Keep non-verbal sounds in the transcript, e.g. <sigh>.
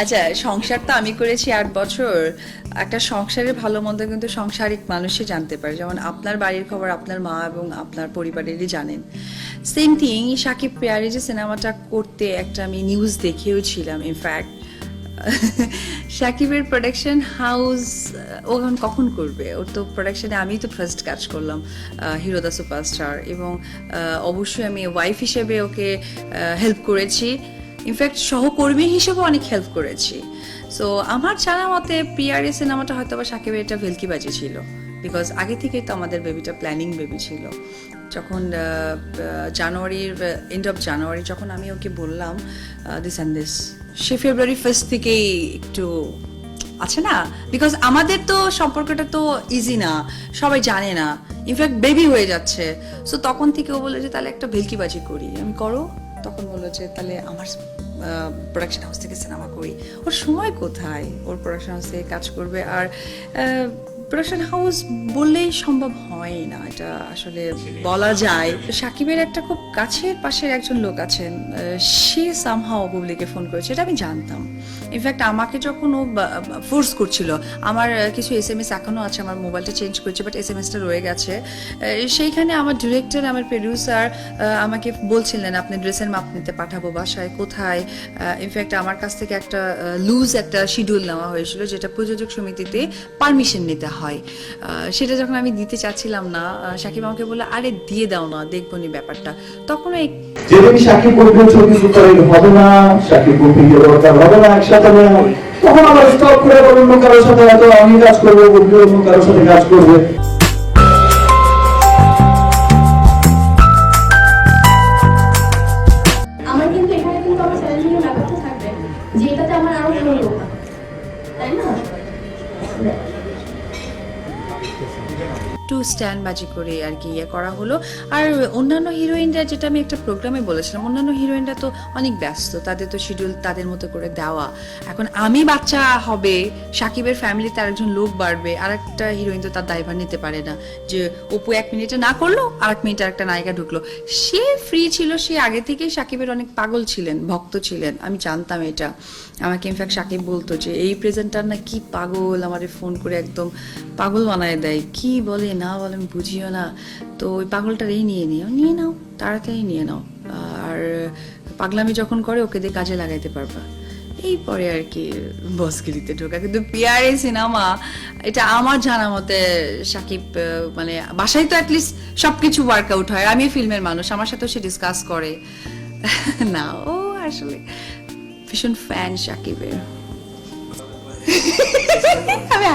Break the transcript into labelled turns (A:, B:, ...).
A: আচ্ছা সংসার তো আমি করেছি আট বছর। একটা সংসারের ভালো মন্দ কিন্তু সংসারিক মানুষই জানতে পারে। যেমন আপনার বাড়ির খবর আপনার মা এবং আপনার পরিবারেরই জানেন। সেম থিং সাকিব পেয়ারে যে সিনেমাটা করতে একটা আমি নিউজ দেখেও ছিলাম ইনফ্যাক্ট <laughs> সাকিবের প্রোডাকশন হাউস ও এখন কখন করবে? ওর তো প্রোডাকশনে আমি তো ফার্স্ট কাজ করলাম হিরো দ্য সুপারস্টার এবং অবশ্যই আমি ওয়াইফ হিসেবে ওকে হেল্প করেছি। ইনফ্যাক্ট সহকর্মী হিসেবেও অনেক হেল্প করেছি। সো আমার জানা মতে পিআরএ সিনেমাটা হয়তো বা সাকিবের এটা ভেলকিবাজি ছিল। বিকজ আগে থেকেই তো আমাদের বেবিটা প্ল্যানিং বেবি ছিল। যখন জানুয়ারির এন্ড অফ জানুয়ারি, যখন আমি ওকে বললাম দিস অ্যান্ড দিস সে ফেব্রুয়ারি ফার্স্ট থেকেই একটু আছে না? বিকজ আমাদের তো সম্পর্কটা তো ইজি না, সবাই জানে না। ইনফ্যাক্ট বেবি হয়ে যাচ্ছে। সো তখন থেকে ও বলে যে, তাহলে একটা ভেলকিবাজি করি। আমি, করো। তখন বলল যে, তাহলে আমার প্রোডাকশন হাউস থেকে সিনেমা করি। ওর সময় কোথায়? ওর প্রোডাকশন হাউস থেকে কাজ করবে। আর প্রোডাকশন হাউস বললেই সম্ভব হয় না। এটা আসলে বলা যায়। সাকিবের একটা খুব কাছের পাশের একজন লোক আছেন সে সামহাও বুবলিকে ফোন করেছে, এটা আমি জানতাম। ইনফ্যাক্ট আমাকে যখন ও ফোর্স করছিল, আমার কিছু এস এম এস এখনও আছে, আমার মোবাইলটা চেঞ্জ করেছে বাট এস এম এসটা রয়ে গেছে। সেইখানে আমার ডিরেক্টর আমার প্রডিউসার আমাকে বলছিলেন, আপনি ড্রেসের মাপ নিতে পাঠাবো বাসায়, কোথায়? ইনফ্যাক্ট আমার কাছ থেকে একটা লুজ একটা শিডিউল নেওয়া হয়েছিল, যেটা প্রযোজক সমিতিতে পারমিশন নিতে হয়। আহ, সেটা যখন আমি দিতে চাচ্ছিলাম না সাকিব আমাকে বলল আরে দিয়ে দাও না দেখব নি ব্যাপারটা। তখন ওই
B: যেদিন সাকিব বলবে ছবি সুপারহিট হবে না সাকিব বলবে দরকার হবে না একসাথে তখন আবার স্টপ করে অন্য কারোর সাথে হয়তো আমি কাজ করব বলবি অন্য কারোর সাথে কাজ করবে।
C: আমার কিন্তু এখানে কিন্তু আমার চ্যালেঞ্জিং ব্যাপারটা থাকবে যে এটাতে আমার আরও ভালো তাই না?
A: একটু স্ট্যান্ড বাজি করে আর কি ইয়ে করা হলো। আর অন্যান্য হিরোইনরা, যেটা আমি একটা প্রোগ্রামে বলেছিলাম, অন্যান্য হিরোইনরা তো অনেক ব্যস্ত, তাদের তো শিডিউল তাদের মতো করে দেওয়া। এখন আমি বাচ্চা হবে, সাকিবের ফ্যামিলিতে আরেকজন লোক বাড়বে আর একটা হিরোইন তো তার দায়ভার নিতে পারে না। যে অপু এক মিনিটে না করল আর এক মিনিটে একটা নায়িকা ঢুকলো। সে ফ্রি ছিল, সে আগে থেকেই সাকিবের অনেক পাগল ছিলেন, ভক্ত ছিলেন, আমি জানতাম এটা। আমাকে ইনফ্যাক্ট সাকিব বলতো যে, এই প্রেজেন্টার না কি পাগল, আমারে ফোন করে একদম পাগল বানায় দেয়, কি বলে না বলে আমি বুঝিও না। তো ওই পাগলটারই নিয়ে নিও। নিয়ে নাও তাড়াতাড়ি নিয়ে নাও। আর পাগলামি যখন করে, ওকে দিয়ে কাজে লাগাইতে পারবা। এই পরে আর কি বসগিরিতে ঢোকা। কিন্তু পিয়ারে সিনেমা, এটা আমার জানা মতে সাকিব মানে বাসায় তো অ্যাটলিস্ট সব কিছু ওয়ার্কআউট হয়। আমি ফিল্মের মানুষ, আমার সাথেও সে ডিসকাস করে। না, ও আসলে ভীষণ ফ্যান সাকিবের। আমি